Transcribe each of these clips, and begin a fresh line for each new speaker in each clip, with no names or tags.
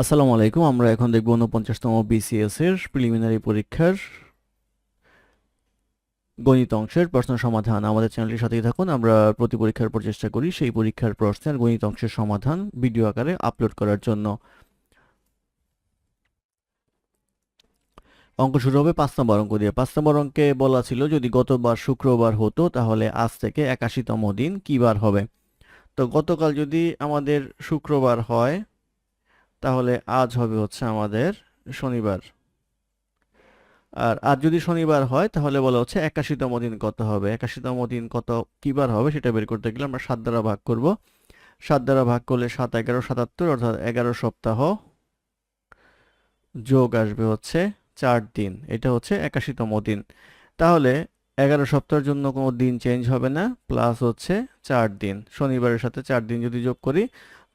আসসালামু আলাইকুম, আমরা এখন দেখব উনপঞ্চাশতম বিসিএস এর প্রিলিমিনারি পরীক্ষার গণিত অংশের প্রশ্ন সমাধান। আমাদের চ্যানেলটির সাথেই থাকুন, আমরা প্রতি পরীক্ষার পর চেষ্টা করি সেই পরীক্ষার প্রশ্নের গণিত অংশের সমাধান ভিডিও আকারে আপলোড করার জন্য। অঙ্ক শুরু হবে পাঁচ নম্বর অঙ্ক দিয়ে। পাঁচ নম্বর অঙ্কে বলা ছিল, যদি গতবার শুক্রবার হতো, তাহলে আজ থেকে একাশিতম দিন কি বার হবে? তো গতকাল যদি আমাদের শুক্রবার হয় তাহলে আজ হবে হচ্ছে আমাদের শনিবার। আর আজ যদি শনিবার হয়, তাহলে বলা হচ্ছে একাশিতম দিন কত হবে? একাশিতম দিন কত কিবার হবে সেটা বের করতে গেলে আমরা সাত দ্বারা ভাগ করব। সাত দ্বারা ভাগ করলে সাত এগারো সাতাত্তর, অর্থাৎ এগারো সপ্তাহ যোগ আসবে হচ্ছে চার দিন। এটা হচ্ছে একাশিতম দিন। তাহলে এগারো সপ্তাহের জন্য কোনো দিন চেঞ্জ হবে না প্লাস হচ্ছে চার দিন। শনিবারের সাথে চার দিন যদি যোগ করি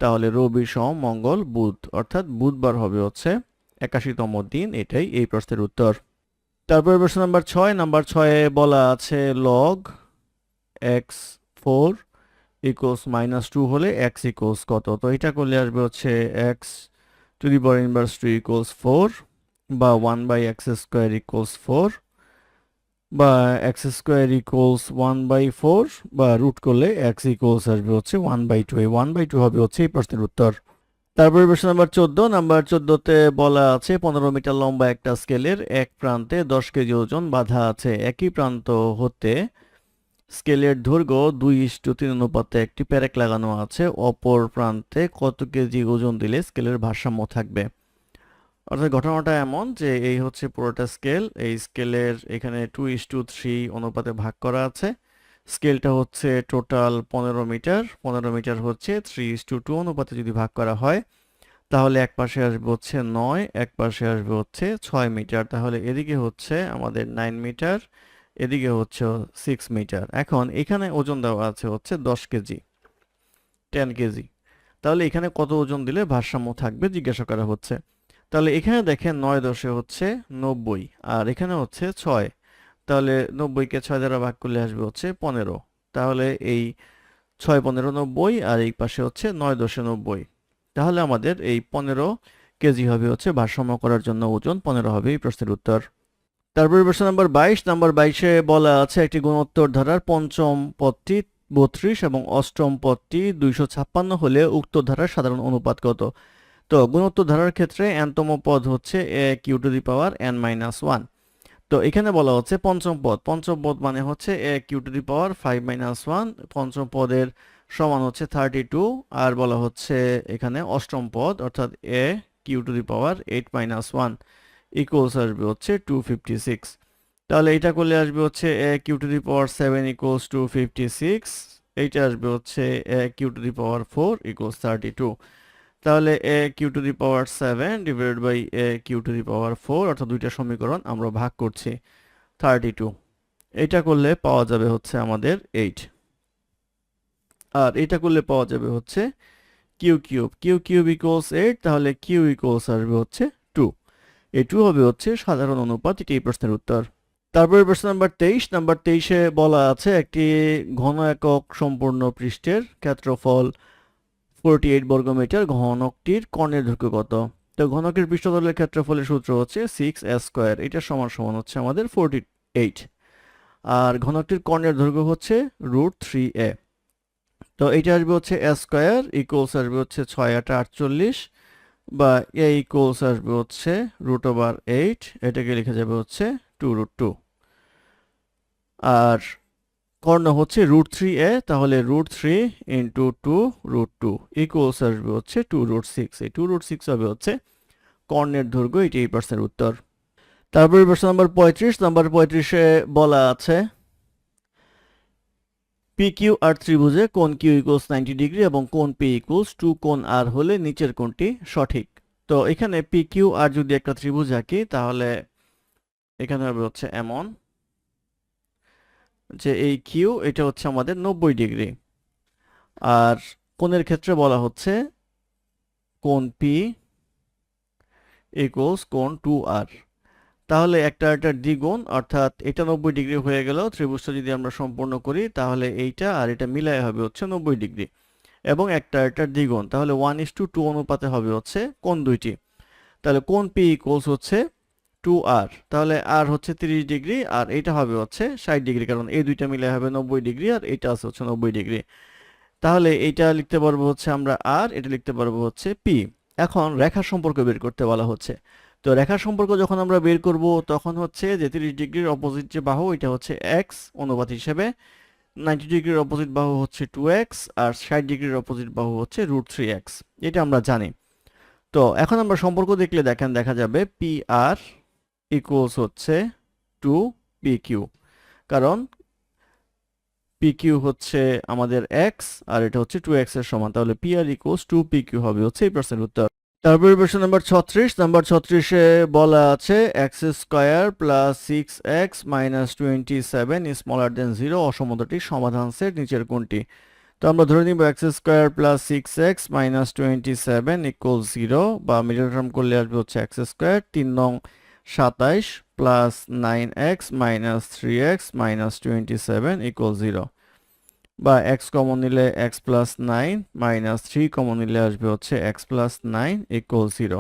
তাহলে রবি সোম, মঙ্গল, বুধ। অর্থাৎ বুধবার হবে হচ্ছে একাশিতম দিন। এটাই এই প্রশ্নের উত্তর। তারপরে প্রশ্ন নাম্বার ছয়। নাম্বার ছয়ে বলা আছে log x four equals minus two হলে এক্স ইকোস কত? তো এটা করলে আসবে হচ্ছে x to the power inverse two equals four বা one by x square equals four বা x square equals one by four বা রুট করলে এক্স ইকুয়ালস আসবে হচ্ছে ওয়ান বাই টু এই ওয়ান বাই টু হবে হচ্ছে এই প্রশ্নের উত্তর। তারপরে প্রশ্ন নাম্বার চোদ্দ নাম্বার চোদ্দতে বলা আছে পনেরো মিটার লম্বা একটা স্কেলের এক প্রান্তে দশ কেজি ওজন বাঁধা আছে। একই প্রান্ত হতে স্কেলের দৈর্ঘ্য দুই ইস্টু তিন অনুপাতে একটি প্যারেক লাগানো আছে। অপর প্রান্তে কত কেজি ওজন দিলে স্কেলের ভারসাম্য থাকবে? অর্থাৎ ঘটনাটা এমন যে এই হচ্ছে পুরোটা স্কেল। এই স্কেলের এখানে টু ইস টু থ্রি অনুপাতে ভাগ করা আছে। স্কেলটা হচ্ছে টোটাল পনেরো মিটার। পনেরো মিটার হচ্ছে থ্রি ইস টু টু অনুপাতে যদি ভাগ করা হয়, তাহলে এক পাশে আসবে হচ্ছে নয়, এক পাশে আসবে হচ্ছে ছয় মিটার। তাহলে এদিকে হচ্ছে আমাদের নাইন মিটার, এদিকে হচ্ছে সিক্স মিটার। এখন এখানে ওজন দেওয়া আছে হচ্ছে দশ কেজি টেন কেজি। তাহলে এখানে কত ওজন দিলে ভারসাম্য থাকবে জিজ্ঞাসা করা হচ্ছে। তাহলে এখানে দেখেন নয় দশে হচ্ছে নব্বই, আর এখানে হচ্ছে ছয়। তাহলে নব্বইকে ছয় দ্বারা ভাগ করলে আসবে হচ্ছে পনেরো। তাহলে এই ছয় পনেরো নব্বই, আর এই পাশে হচ্ছে নয় দশে নব্বই। তাহলে আমাদের এই পনেরো কেজি হবে হচ্ছে ভারসাম্য করার জন্য ওজন পনেরো হবে এই প্রশ্নের উত্তর। তারপরে প্রশ্ন নম্বর বাইশ। নম্বর বাইশে বলা আছে একটি গুণোত্তর ধারার পঞ্চম পদটি বত্রিশ এবং অষ্টম পদটি দুইশো ছাপ্পান্ন হলে উক্ত ধারার সাধারণ অনুপাত কত? তো গুণোত্তর ধারার ক্ষেত্রে এনতম পদ হচ্ছে a q to the power n minus one. তো এখানে বলা হচ্ছে পঞ্চম পদ। পঞ্চম পদ মানে হচ্ছে a q to the power five minus one. পঞ্চম পদের সমান হচ্ছে থার্টি টু আর বলা হচ্ছে এখানে অষ্টম পদ অর্থাৎ a q to the power eight minus one equals আসবে হচ্ছে টু ফিফটি সিক্স তাহলে এটা করলে আসবে হচ্ছে a q to the power seven equals two fifty six এইটা আসবে হচ্ছে a q to the power four equals thirty two তাহলে a q to the power seven divided by a q to the power four অর্থাৎ দুইটা সমীকরণ আমরা ভাগ করছি থার্টি টু এটা করলে পাওয়া যাবে হচ্ছে আমাদের এইট আর এটা করলে পাওয়া যাবে হচ্ছে q cube q cube equals eight তাহলে কিউ ইকুয়ালস আসবে হচ্ছে টু এই টু হবে হচ্ছে সাধারণ অনুপাত, এটি এই প্রশ্নের উত্তর। তারপরে প্রশ্ন নাম্বার তেইশ। নাম্বার তেইশে বলা আছে একটি ঘন একক সম্পূর্ণ পৃষ্ঠের ক্ষেত্রফল ফোরটি এইট বর্গমিটার ঘনকটির কর্ণের দৈর্ঘ্য কত? তো ঘনকের পৃষ্ঠতলের ক্ষেত্রফলের সূত্র হচ্ছে সিক্স এ স্কোয়ার এটা সমান সমান হচ্ছে আমাদের ফোরটি এইট আর ঘনকটির কর্ণের দৈর্ঘ্য হচ্ছে রুট থ্রি এ তো এইটা আসবে হচ্ছে এ স্কোয়ার ইকুয়ালস আসবে হচ্ছে ছয় আটা আটচল্লিশ, বা এ ইকুয়ালস আসবে হচ্ছে রুট ওভার এইট এটাকে লিখে যাবে হচ্ছে টু রুট টু আর কর্ণ হচ্ছে রুট থ্রি এ, তাহলে root three into two root two equals আসবে হচ্ছে টু রুট সিক্স। এই টু রুট সিক্স হবে হচ্ছে কর্ণের দৈর্ঘ্য, এটি এই প্রশ্নের উত্তর। তারপরে প্রশ্ন নাম্বার পঁয়ত্রিশ। নাম্বার পঁয়ত্রিশে বলা আছে পি কিউ আর ত্রিভুজে কোন কিউ ইকুয়ালস নাইনটি ডিগ্রি এবং কোন পি ইকুয়ালস টু কোন আর হলে নিচের কোনটি সঠিক। তো এখানে পি কিউ আর যদি একটা ত্রিভুজ আঁকি, তাহলে এখানে হবে হচ্ছে এমন। যে এই কিউ এটা হচ্ছে আমাদের নব্বই ডিগ্রি। আর কোণের ক্ষেত্রে বলা হচ্ছে কোণ পি ইকুয়ালস কোণ টু আর তাহলে একটা একটা দ্বিগুণ, অর্থাৎ এটা নব্বই ডিগ্রি হয়ে গেল ত্রিভুজটা যদি আমরা সম্পূর্ণ করি, তাহলে এইটা আর এটা মিলায় হবে হচ্ছে নব্বই ডিগ্রি। এবং একটা একটা দ্বিগুণ, তাহলে ওয়ান ইস টু টু অনুপাতে হবে হচ্ছে কোন দুইটি। তাহলে কোন পি ইকুয়ালস হচ্ছে টু আর, তাহলে আর হচ্ছে তিরিশ ডিগ্রি আর এটা হবে হচ্ছে ষাট ডিগ্রি, কারণ এই দুইটা মিলে হবে নব্বই ডিগ্রি আর এটা আছে হচ্ছে নব্বই ডিগ্রি। তাহলে এইটা লিখতে পারব হচ্ছে আমরা আর, এটা লিখতে পারব হচ্ছে পি। এখন রেখার সম্পর্ক বের করতে বলা হচ্ছে। তো রেখার সম্পর্ক যখন আমরা বের করব, তখন হচ্ছে যে তিরিশ ডিগ্রির অপোজিট যে বাহু, এটা হচ্ছে এক্স অনুপাত হিসেবে। নাইনটি ডিগ্রির অপোজিট বাহু হচ্ছে টু এক্স আর ষাট ডিগ্রির অপোজিট বাহু হচ্ছে রুট থ্রি এক্স এটা আমরা জানি। তো এখন আমরা সম্পর্ক দেখলে দেখেন, দেখা যাবে পি আর ইকুয়ালস হচ্ছে টু পি কিউ কারণ পি কিউ হচ্ছে আমাদের এক্স আর এটা হচ্ছে টু এক্সের সমান। তাহলে p r equals two p q হবে হচ্ছে এই প্রশ্নের উত্তর। তারপর প্রশ্ন নাম্বার ছত্রিশ। নাম্বার ছত্রিশে বলা আছে x square plus six x minus twenty seven smaller than zero অসমতাটির সমাধান সেট নিচের কোনটি তো আমরা ধরে নিব x square plus six x minus twenty seven equal zero বা মিডল টার্ম করলে আসবে হচ্ছে এক্স স্কোয়ার তিন নং সাতাইশ plus nine x minus three x minus twenty seven equal zero বা এক্স কমন নিলে x plus nine minus three common নিলে আসবে হচ্ছে x plus nine equal zero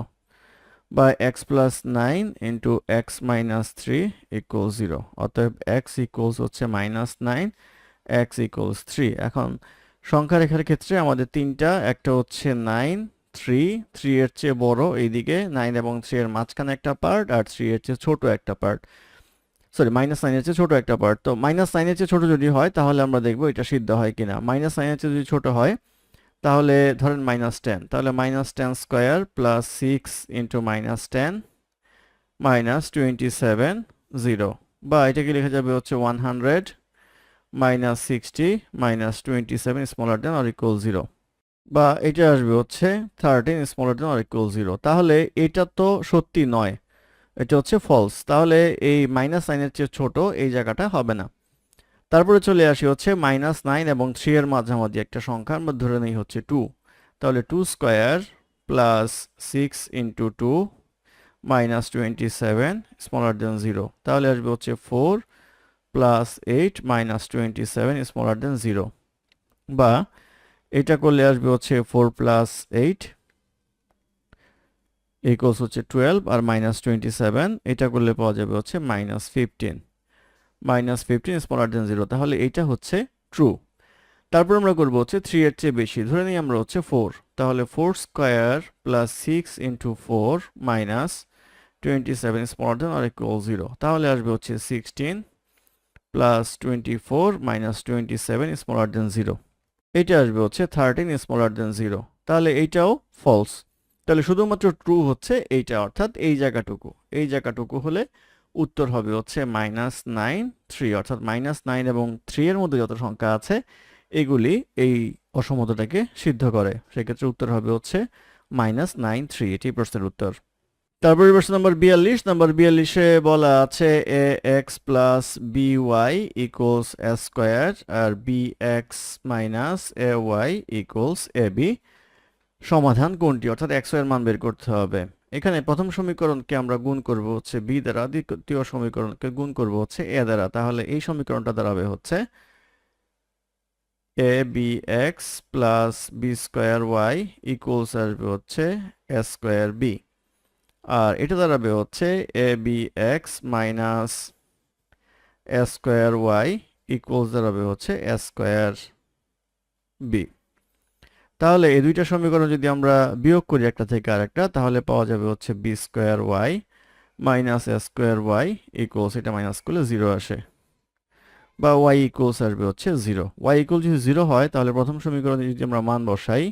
বা x plus nine into x minus three equal zero অতএব x equals হচ্ছে minus nine x equals three এখন সংখ্যা রেখার ক্ষেত্রে আমাদের তিনটা, একটা হচ্ছে নাইন থ্রি থ্রি এর চেয়ে বড় এইদিকে নাইন এবং থ্রি এর মাঝখানে একটা পার্ট আর থ্রি এর চেয়ে ছোট একটা পার্ট সরি মাইনাস নাইনের চেয়ে ছোট একটা পার্ট তো মাইনাস নাইনের চেয়ে ছোট যদি হয়, তাহলে আমরা দেখব এটা সিদ্ধ হয় কিনা। মাইনাস নাইনের চেয়ে যদি ছোট হয়, তাহলে ধরেন মাইনাস টেন তাহলে minus ten square plus six into minus ten minus twenty seven zero বা এটাকে লেখা যাবে হচ্ছে one hundred minus sixty minus twenty seven smaller than আর ইকুয়াল জিরো বা এটা আসবে হচ্ছে থার্টিন স্মলার দেন আর ইকুয়াল জিরো তাহলে এটা তো সত্যি নয়, এটা হচ্ছে ফলস তাহলে এই মাইনাস নাইনের চেয়ে ছোট এই জায়গাটা হবে না। তারপরে চলে আসি হচ্ছে মাইনাস নাইন এবং থ্রি এর মাঝামাঝি একটা সংখ্যা, আমরা ধরে নেই হচ্ছে টু তাহলে two square plus six into two minus twenty seven smaller than zero তাহলে আসবে হচ্ছে four plus eight minus twenty seven smaller than zero বা এটা করলে আসবে হচ্ছে ফোর প্লাস এইট ইকুয়ালস হচ্ছে টুয়েলভ আর মাইনাস টোয়েন্টি সেভেন এটা করলে পাওয়া যাবে হচ্ছে minus fifteen minus fifteen smaller than zero তাহলে এটা হচ্ছে ট্রু তারপর আমরা করব হচ্ছে থ্রি এর চেয়ে বেশি, ধরে নিই আমরা হচ্ছে ফোর তাহলে four square plus six into four minus twenty seven smaller than আর ইকুয়াল জিরো তাহলে আসবে হচ্ছে sixteen plus twenty four minus twenty seven smaller than zero এটা আসবে হচ্ছে থার্টিন স্মলার দেন জিরো তাহলে এইটাও ফলস তাহলে শুধুমাত্র ট্রু হচ্ছে এইটা, অর্থাৎ এই জায়গাটুকু। এই জায়গাটুকু হলে উত্তর হবে হচ্ছে মাইনাস নাইন থ্রি অর্থাৎ মাইনাস নাইন এবং থ্রি এর মধ্যে যত সংখ্যা আছে, এগুলি এই অসমতাটাকে সিদ্ধ করে। সেক্ষেত্রে উত্তর হবে হচ্ছে মাইনাস নাইন থ্রি এটি প্রশ্নের উত্তর। তারপরে প্রশ্ন নম্বর বিয়াল্লিশ, নম্বর বিয়াল্লিশে বলা আছে a x plus b y equals a square R b x minus a y equals a b সমাধান কোনটি? অর্থাৎ এক্সের মান বের করতে হবে। এখানে প্রথম সমীকরণকে আমরা গুণ করব হচ্ছে বি দ্বারা, দ্বিতীয় সমীকরণকে গুণ করব হচ্ছে এ দ্বারা। তাহলে এই সমীকরণটা দাঁড়াবে হচ্ছে a b x plus b square y equals আসবে হচ্ছে এ স্কোয়ার বি আর এটা দাঁড়াবে হচ্ছে a b x minus a square y equals দাঁড়াবে হচ্ছে এ স্কোয়ার বি তাহলে এই দুইটা সমীকরণ যদি আমরা বিয়োগ করি একটা থেকে আরেকটা, তাহলে পাওয়া যাবে হচ্ছে b square y minus a square y equals এটা মাইনাস করলে জিরো আসে। বা ওয়াই ইকুয়ালস আসবে হচ্ছে জিরো ওয়াই ইকুয়াল যদি জিরো হয়, তাহলে প্রথম সমীকরণে যদি আমরা মান বসাই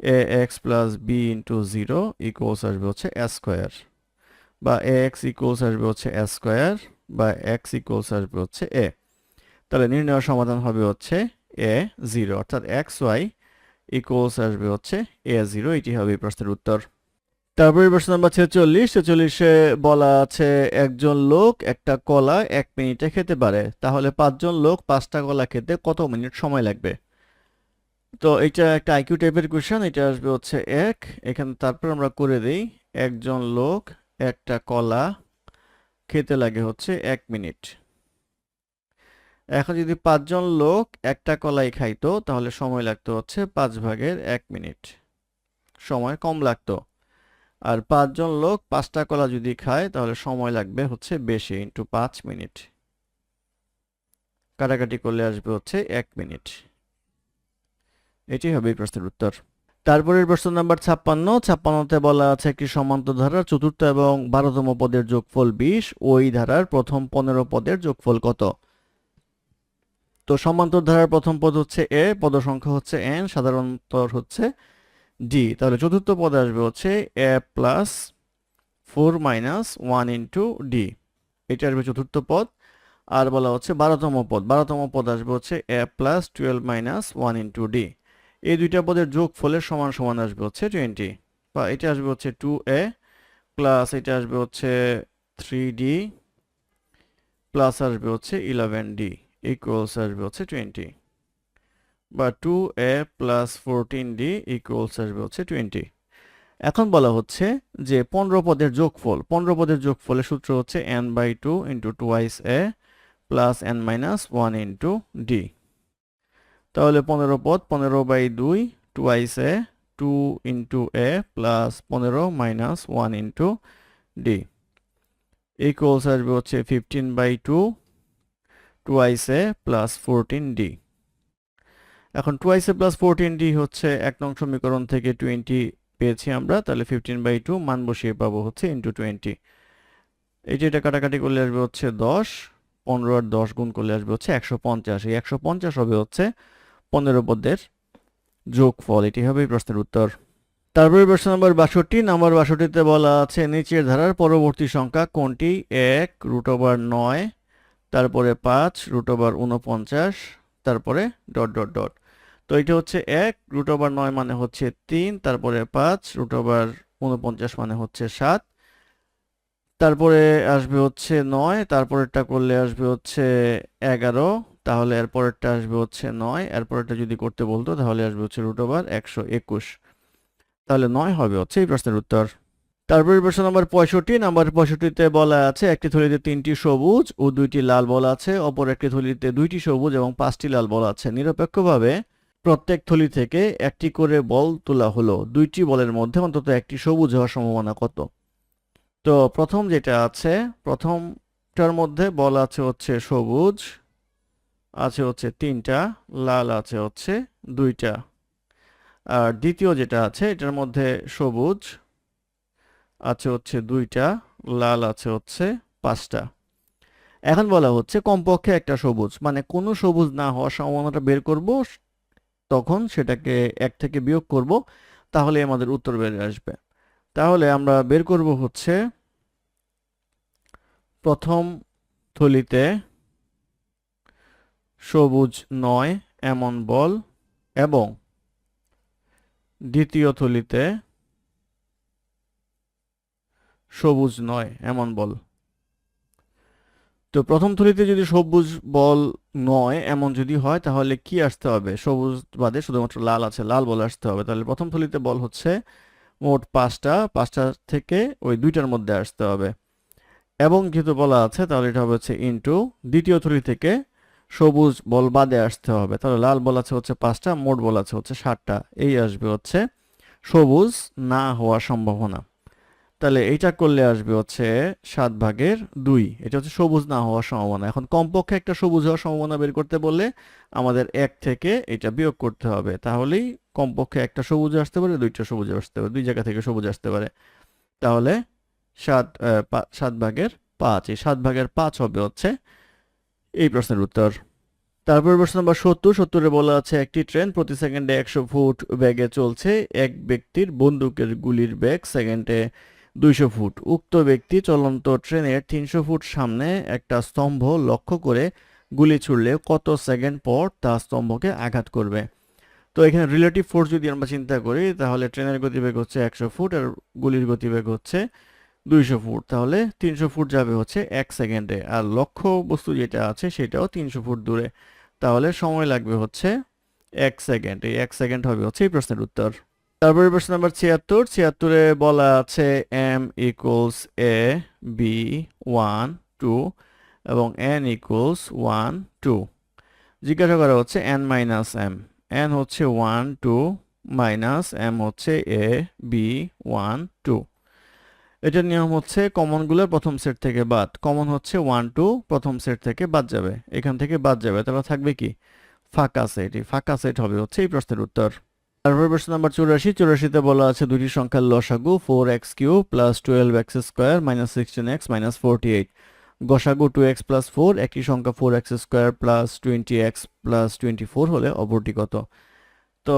a x plus b into zero equals আসবে হচ্ছে এ স্কোয়ার বা এ এক্স ইকুয়ালস আসবে হচ্ছে এ স্কোয়ার বা এক্স ইকুয়ালস আসবে হচ্ছে এ তাহলে নির্ণয় সমাধান হবে হচ্ছে এ জিরো অর্থাৎ এক্স ওয়াই ইকুয়ালস আসবে হচ্ছে এ জিরো এটি হবে এই প্রশ্নের উত্তর। তারপরে প্রশ্ন নাম্বার ছেচল্লিশ, ছেচল্লিশে বলা আছে, একজন লোক একটা কলা এক মিনিটে খেতে পারে, তাহলে পাঁচজন লোক পাঁচটা কলা খেতে কত মিনিট সময় লাগবে? তো এটা একটা আইকিউ টাইপের কোয়েশ্চেন এটা আসবে হচ্ছে এক। এখানে তারপর আমরা করে দিই, একজন লোক একটা কলা খেতে লাগে হচ্ছে এক মিনিট। এখন যদি পাঁচজন লোক একটা কলাই খাইতো, তাহলে সময় লাগতো হচ্ছে পাঁচ ভাগের এক মিনিট। সময় কম লাগতো। আর পাঁচজন লোক পাঁচটা কলা যদি খায়, তাহলে সময় লাগবে হচ্ছে বেশি ইন্টু পাঁচ মিনিট। কাটাকাটি করলে আসবে হচ্ছে এক মিনিট। এটি হবে প্রশ্নের উত্তর। তারপরের প্রশ্ন নাম্বার ছাপ্পান্ন। ছাপ্পান্নতে বলা আছে একটি সমান্তর ধারার চতুর্থ এবং বারোতম পদের যোগফল বিশ। ওই ধারার প্রথম পনেরো পদের যোগফল কত? তো সমান্তর ধারার প্রথম পদ হচ্ছে এ পদ সংখ্যা হচ্ছে এন সাধারণত হচ্ছে ডি। তাহলে চতুর্থ পদ আসবে হচ্ছে a plus four minus one into d. এটা আসবে চতুর্থ পদ। আর বলা হচ্ছে বারোতম পদ। বারোতম পদ আসবে হচ্ছে a plus twelve minus one into d. এই দুইটা পদের যোগ ফলের সমান সমান আসবে হচ্ছে টোয়েন্টি বা এটা আসবে হচ্ছে টু এ প্লাস এটা আসবে হচ্ছে থ্রি ডি প্লাস আসবে হচ্ছে ইলেভেন ডি ইকুয়ালস আসবে হচ্ছে টোয়েন্টি বা two a plus fourteen d equals আসবে হচ্ছে টোয়েন্টি এখন বলা হচ্ছে যে পনেরো পদের যোগফল, পনেরো পদের যোগফলের সূত্র হচ্ছে n by two into twice a plus n minus one into d তাহলে পনেরো পদ, পনেরো বাই দুই twice a two into a plus পনেরো minus one into d equals আসবে হচ্ছে fifteen by two twice a plus fourteen d এখন twice a plus fourteen d হচ্ছে এক নং সমীকরণ থেকে টোয়েন্টি পেয়েছি আমরা, তাহলে ফিফটিন বাই টু মান বসিয়ে পাবো হচ্ছে ইন্টু টোয়েন্টি এইটি এটা কাটাকাটি করলে আসবে হচ্ছে দশ, পনেরো আর দশ গুণ করলে আসবে হচ্ছে একশো পঞ্চাশ। এই একশো পঞ্চাশ হবে হচ্ছে পনেরো পদের যোগফল, এটি হবে প্রশ্নের উত্তর। তারপরে প্রশ্ন নম্বর বাষট্টি, নম্বর বাষট্টিতে বলা আছে, নিচের ধারার পরবর্তী সংখ্যা কোনটি? এক রুট ওভার নয়, তারপরে পাঁচ রুট ওভার উনপঞ্চাশ তারপরে ডট ডট ডট তো এটা হচ্ছে এক রুট ওভার নয় মানে হচ্ছে তিন, তারপরে পাঁচ রুট ওভার উনপঞ্চাশ মানে হচ্ছে সাত। তারপরে আসবে হচ্ছে নয়, তারপরেরটা করলে আসবে হচ্ছে এগারো। তাহলে এরপরেরটা আসবে হচ্ছে নয়। এরপরেরটা যদি করতে বলতো, তাহলে আসবে হচ্ছে রুট ওভার একশো একুশ। তাহলে নয় হবে হচ্ছে এই প্রশ্নের উত্তর। তারপরে প্রশ্ন নাম্বার পঁয়ষট্টি। নাম্বার পঁয়ষট্টিতে বলা আছে, একটি থলিতে তিনটি সবুজ ও দুইটি লাল বল আছে। অপর একটি থলিতে দুইটি সবুজ এবং পাঁচটি লাল বল আছে। নিরপেক্ষভাবে প্রত্যেক থলি থেকে একটি করে বল তোলা হলো। দুইটি বলের মধ্যে অন্তত একটি সবুজ হওয়ার সম্ভাবনা কত? তো প্রথম যেটা আছে, প্রথমটার মধ্যে বল আছে হচ্ছে সবুজ। আছে হচ্ছে তিনটা, লাল আছে হচ্ছে দুইটা। আর দ্বিতীয় যেটা আছে, এটার মধ্যে সবুজ আছে হচ্ছে দুইটা, লাল আছে হচ্ছে পাঁচটা। এখন বলা হচ্ছে কমপক্ষে একটা সবুজ মানে কোনো সবুজ না হওয়ার সম্ভাবনাটা বের করব, তখন সেটাকে এক থেকে বিয়োগ করব, তাহলে আমাদের উত্তর বেরিয়ে আসবে। তাহলে আমরা বের করব হচ্ছে প্রথম থলিতে সবুজ নয়, এমন বল। এবং দ্বিতীয় থলিতে সবুজ নয়, এমন বল। তো প্রথম থলিতে যদি সবুজ বল নয়, এমন যদি হয়, তাহলে কি আসতে হবে? সবুজ বাদে শুধুমাত্র লাল আছে, লাল বল আসতে হবে। তাহলে প্রথম থলিতে বল হচ্ছে মোট পাঁচটা পাঁচটা থেকে ওই দুইটার মধ্যে আসতে হবে। এবং যেহেতু বলা আছে, তাহলে এটা হবে হচ্ছে ইনটু দ্বিতীয় থলি থেকে সবুজ বল বাদে আসতে হবে। তাহলে লাল বল আছে হচ্ছে পাঁচটা, মোট বল আছে হচ্ছে ষাটটা এই আসবে হচ্ছে সবুজ না হওয়ার সম্ভাবনা। তাহলে এইটা করলে আসবে হচ্ছে সাত ভাগের দুই। এটা হচ্ছে সবুজ না হওয়ার সম্ভাবনা। এখন কমপক্ষে একটা সবুজ হওয়ার সম্ভাবনা বের করতে বললে আমাদের এক থেকে এটা বিয়োগ করতে হবে। তাহলেই কমপক্ষে একটা সবুজ আসতে পারে, দুইটা সবুজ আসতে পারে, দুই জায়গা থেকে সবুজ আসতে পারে। তাহলে সাত সাত ভাগের পাঁচ। এই সাত ভাগের পাঁচ হবে হচ্ছে এই প্রশ্নের উত্তর। তারপর প্রশ্ন নম্বর সত্তর। সত্তরে বলা আছে, একটি ট্রেন প্রতি সেকেন্ডে একশো ফুট বেগে চলছে। এক ব্যক্তির বন্দুকের গুলির বেগ সেকেন্ডে দুইশো ফুট। উক্ত ব্যক্তি চলন্ত ট্রেনের তিনশো ফুট সামনে একটা স্তম্ভ লক্ষ্য করে গুলি ছুড়লে কত সেকেন্ড পর তা স্তম্ভকে আঘাত করবে। তো এখানে রিলেটিভ ফোর্স যদি আমরা চিন্তা করি, তাহলে ট্রেনের গতিবেগ হচ্ছে একশো ফুট আর গুলির গতিবেগ হচ্ছে দুইশো ফুট। তাহলে তিনশো ফুট যাবে হচ্ছে এক সেকেন্ডে। আর লক্ষ্য বস্তু যেটা আছে সেটাও তিনশো ফুট দূরে। তাহলে সময় লাগবে হচ্ছে এক সেকেন্ড। এই এক সেকেন্ড হবে হচ্ছে এই প্রশ্নের উত্তর। তারপরে প্রশ্ন নাম্বার ছিয়াত্তর। ছিয়াত্তরে বলা আছে m equals a b one two এবং এন ইকুয়ালস ওয়ান টু জিজ্ঞাসা করা হচ্ছে এন মাইনাস এম এন হচ্ছে ওয়ান টু মাইনাস এম হচ্ছে এ বি ওয়ান টু এটার নিয়ম হচ্ছে কমনগুলোর প্রথম সেট থেকে বাদ। কমন হচ্ছে ওয়ান টু প্রথম সেট থেকে বাদ যাবে। এখান থেকে বাদ যাবে তাহলে থাকবে কি? ফাঁকা সেট ফাঁকা সেট হবে হচ্ছে এই প্রশ্নের উত্তর। তারপর প্রশ্ন নাম্বার চুরাশি। চুরাশিতে বলা আছে দুটি সংখ্যার লসাগু four x cube plus twelve x square minus sixteen x minus forty eight গসাগু টু এক্স প্লাস ফোর একটি সংখ্যা four x square plus twenty x plus twenty four হলে অপরটি কত? তো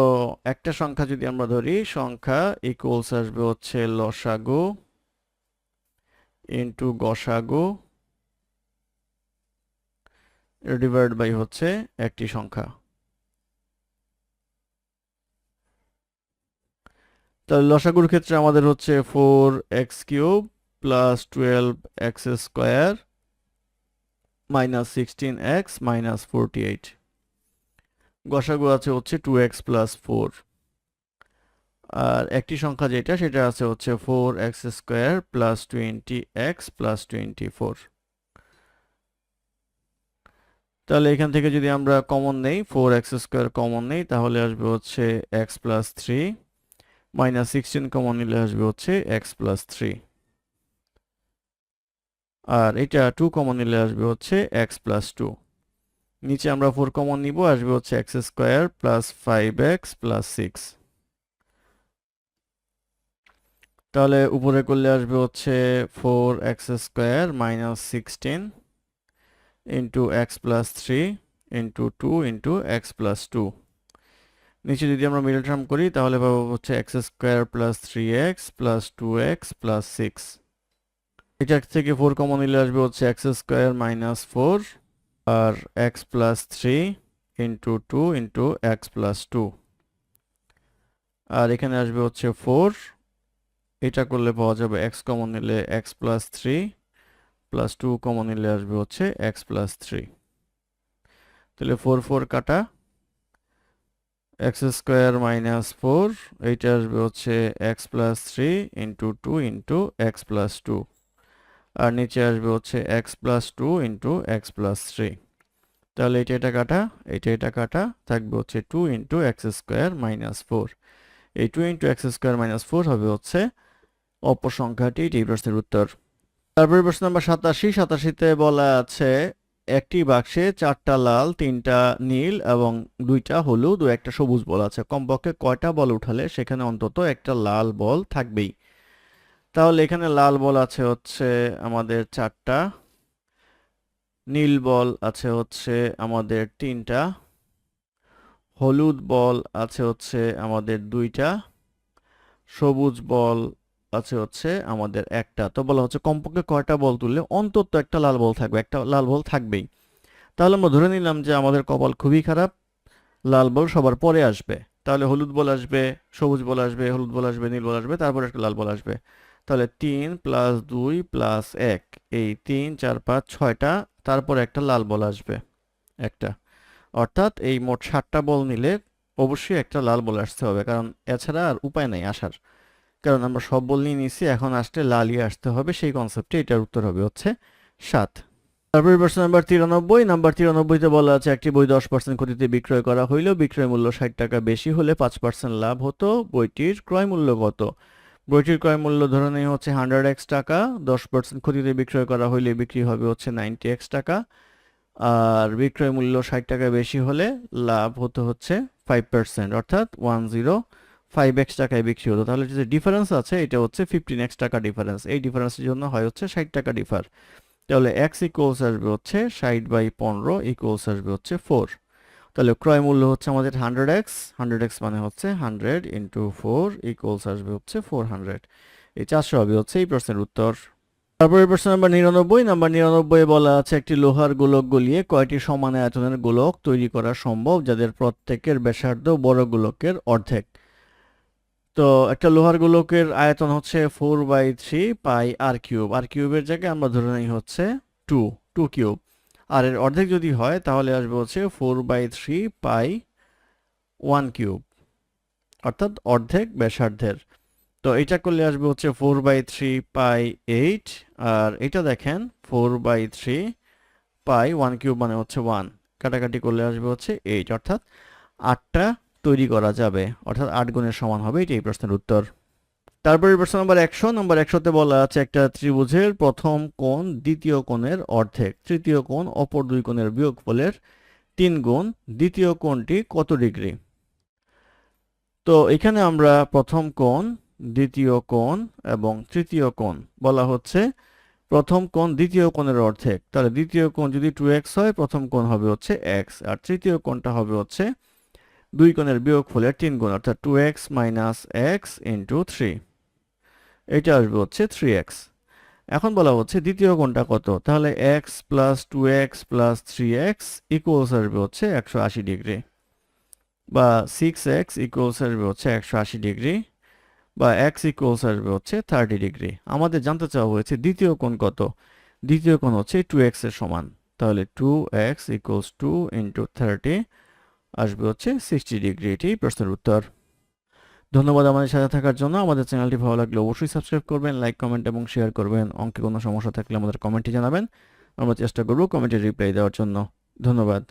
একটা সংখ্যা যদি আমরা ধরি, সংখ্যা ইকুয়ালস আসবে হচ্ছে লসাগু ইন্টু গসাগু ডিভাইড বাই হচ্ছে একটি সংখ্যা। তাহলে লসাগুর ক্ষেত্রে আমাদের হচ্ছে four x cube plus twelve x square minus sixteen x minus forty eight গসাগু আছে হচ্ছে টু এক্স প্লাস ফোর আর একটি সংখ্যা যেটা, সেটা আছে হচ্ছে four x square plus twenty x plus twenty four তাহলে এখান থেকে যদি আমরা কমন নেই ফোর এক্স স্কোয়ার কমন নেই, তাহলে আসবে হচ্ছে x plus three minus sixteen common নিলে আসবে হচ্ছে এক্স প্লাস থ্রি আর এটা টু কমন নিলে আসবে হচ্ছে এক্স প্লাস টু নিচে আমরা ফোর কমন নিব, আসবে হচ্ছে x square plus five x plus six তাহলে উপরে করলে আসবে হচ্ছে four x square minus sixteen into x plus three into two into x plus two নিচে যদি আমরা মিডল টার্ম করি, তাহলে পাবো হচ্ছে x square plus three x plus two x plus six এটা থেকে ফোর কমন নিলে আসবে হচ্ছে এক্স স্কোয়ার মাইনাস ফোর আর x plus three into two into x plus two আর এখানে আসবে হচ্ছে ফোর এটা করলে পাওয়া যাবে এক্স কমন নিলে x plus three plus two common নিলে আসবে হচ্ছে এক্স প্লাস থ্রি তাহলে ফোর ফোর কাটা এক্স স্কোয়ার মাইনাস ফোর এইটা আসবে হচ্ছে x plus three into two into x plus two আর নিচে আসবে হচ্ছে x plus two into x plus three তাহলে এটা এটা কাটা, এটা এটা কাটা, থাকবে হচ্ছে two into x square minus four এই two into x square minus four হবে হচ্ছে অপর সংখ্যাটি এই প্রশ্নের উত্তর। তারপরে প্রশ্ন নাম্বার সাতাশি। সাতাশিতে বলা আছে, একটি বাক্সে চারটা লাল, তিনটা নীল এবং দুইটা হলুদ ও একটা সবুজ বল আছে। কমপক্ষে কয়টা বল উঠালে সেখানে অন্তত একটা লাল বল থাকবেই। তাহলে এখানে লাল বল আছে হচ্ছে আমাদের চারটা, নীল বল আছে হচ্ছে আমাদের তিনটা, হলুদ বল আছে হচ্ছে আমাদের দুইটা, সবুজ বল আছে হচ্ছে আমাদের একটা, তো বলা হচ্ছে কমপক্ষে কয়টা বল তুললে অন্তত একটা লাল বল থাকবে, একটা লাল বল থাকবেই। তাহলে আমরা ধরে নিলাম যে আমাদের কপাল খুবই খারাপ, লাল বল সবার পরে আসবে। তাহলে হলুদ বল আসবে, সবুজ বল আসবে, হলুদ বল আসবে, নীল বল আসবে, তারপরে একটা লাল বল আসবে। তাহলে তিন প্লাস দুই প্লাস এক, এই তিন, চার, পাঁচ, ছয়টা, তারপর একটা লাল বল আসবে, একটা। অর্থাৎ এই মোট ষাটটা বল নিলে অবশ্যই একটা লাল বল আসতে হবে, কারণ এছাড়া আর উপায় নাই আসার। কারণ আমরা সব বল নিয়ে নিছি, এখন আসলে লালই আসতে হবে, সেই কনসেপ্টে এটার উত্তর হবে হচ্ছে সাত। তারপরে প্রশ্ন নাম্বার তিরানব্বই নাম্বার তিরানব্বইতে বলা আছে, একটি বই দশ পার্সেন্ট ক্ষতিতে বিক্রয় করা হইলেও বিক্রয় মূল্য ষাট টাকা বেশি হলে পাঁচ পার্সেন্ট লাভ হতো, বইটির ক্রয় মূল্য কত? বইটির ক্রয় মূল্য ধরে হচ্ছে হান্ড্রেড এক্স টাকা, দশ পার্সেন্ট ক্ষতিতে বিক্রয় করা হইলে বিক্রি হবে হচ্ছে নাইনটি এক্স টাকা, আর বিক্রয় মূল্য ষাট টাকা বেশি হলে লাভ হতে হচ্ছে ফাইভ পার্সেন্ট অর্থাৎ ওয়ান জিরো ফাইভ এক্স টাকায় বিক্রি হতো। তাহলে যে ডিফারেন্স আছে, এটা হচ্ছে ফিফটিন এক্স টাকা ডিফারেন্স এই ডিফারেন্সের জন্য হয় হচ্ছে ষাট টাকা ডিফার তাহলে এক্স ইকুয়ালস আসবে হচ্ছে ষাট বাই পনেরো ইকুয়ালস আসবে হচ্ছে ফোর তাহলে ক্রয় মূল্য হচ্ছে আমাদের হান্ড্রেড এক্স হান্ড্রেড এক্স মানে হচ্ছে হান্ড্রেড ইন্টু ফোর ইকুয়ালস আসবে হচ্ছে ফোর হান্ড্রেড এই চারশো হবে হচ্ছে এই প্রশ্নের উত্তর। তারপরে প্রশ্ন নাম্বার নিরানব্বই। নাম্বার নিরানব্বই বলা আছে, একটি লোহার গোলক গলিয়ে কয়টি সমান আয়তনের গোলক তৈরি করা সম্ভব, যাদের প্রত্যেকের ব্যাসার্ধ বড় গোলকের অর্ধেক? তো একটা লোহার গোলকের আয়তন হচ্ছে four by three pi r cube r কিউবের জায়গায় আমরা ধরে নিই হচ্ছে টু টু কিউব আর এর অর্ধেক যদি হয়, তাহলে আসবে হচ্ছে four by three pi one cube অর্থাৎ অর্ধেক ব্যাসার্ধের। তো এটা করলে আসবে হচ্ছে four by three pi eight আর এটা দেখেন four by three pi one cube মানে হচ্ছে ওয়ান কাটাকাটি করলে আসবে হচ্ছে এইট অর্থাৎ আটটা তৈরি করা যাবে। অর্থাৎ আট গুণের সমান হবে, এটাই প্রশ্নের উত্তর। তারপরে প্রশ্ন নম্বর একশো। নম্বর একশোতে বলা আছে, একটা ত্রিভুজের প্রথম কোণ দ্বিতীয় কোণের অর্ধেক। তৃতীয় কোণ অপর দুই কোণের বিয়োগফলের তিন গুণ। দ্বিতীয় কোণটি কত ডিগ্রি? তো এখানে আমরা প্রথম কোণ, দ্বিতীয় কোণ এবং তৃতীয় কোণ বলা হচ্ছে। প্রথম কোণ দ্বিতীয় কোণের অর্ধেক। তাহলে দ্বিতীয় কোণ যদি টু এক্স হয়, প্রথম কোণ হবে হচ্ছে এক্স আর তৃতীয় কোণটা হবে হচ্ছে দুই কোণের বিয়োগ বিয়োগফলের তিন গুণ, অর্থাৎ two x minus x into three এটা আসবে হচ্ছে থ্রি এক্স এখন বলা হচ্ছে দ্বিতীয় কোণটা কত? তাহলে x plus two x plus three x equals আসবে হচ্ছে একশো আশি ডিগ্রি। বা সিক্স এক্স ইকুয়ালস আসবে হচ্ছে একশো আশি ডিগ্রি। বা এক্স ইকুয়ালস আসবে হচ্ছে থার্টি ডিগ্রি। আমাদের জানতে চাওয়া হয়েছে দ্বিতীয় কোণ কত? দ্বিতীয় কোণ হচ্ছে টু এক্সের সমান। তাহলে two x equals two into thirty আসবে হচ্ছে সিক্সটি ডিগ্রি এটি প্রশ্নের উত্তর। ধন্যবাদ আমাদের সাথে থাকার জন্য। আমাদের চ্যানেলটি ভালো লাগলে অবশ্যই সাবস্ক্রাইব করবেন লাইক কমেন্ট এবং শেয়ার করবেন। অঙ্কে কোনো সমস্যা থাকলে আমাদের কমেন্টে জানাবেন। আমরা চেষ্টা করব কমেন্টে রিপ্লাই দেওয়ার জন্য। ধন্যবাদ।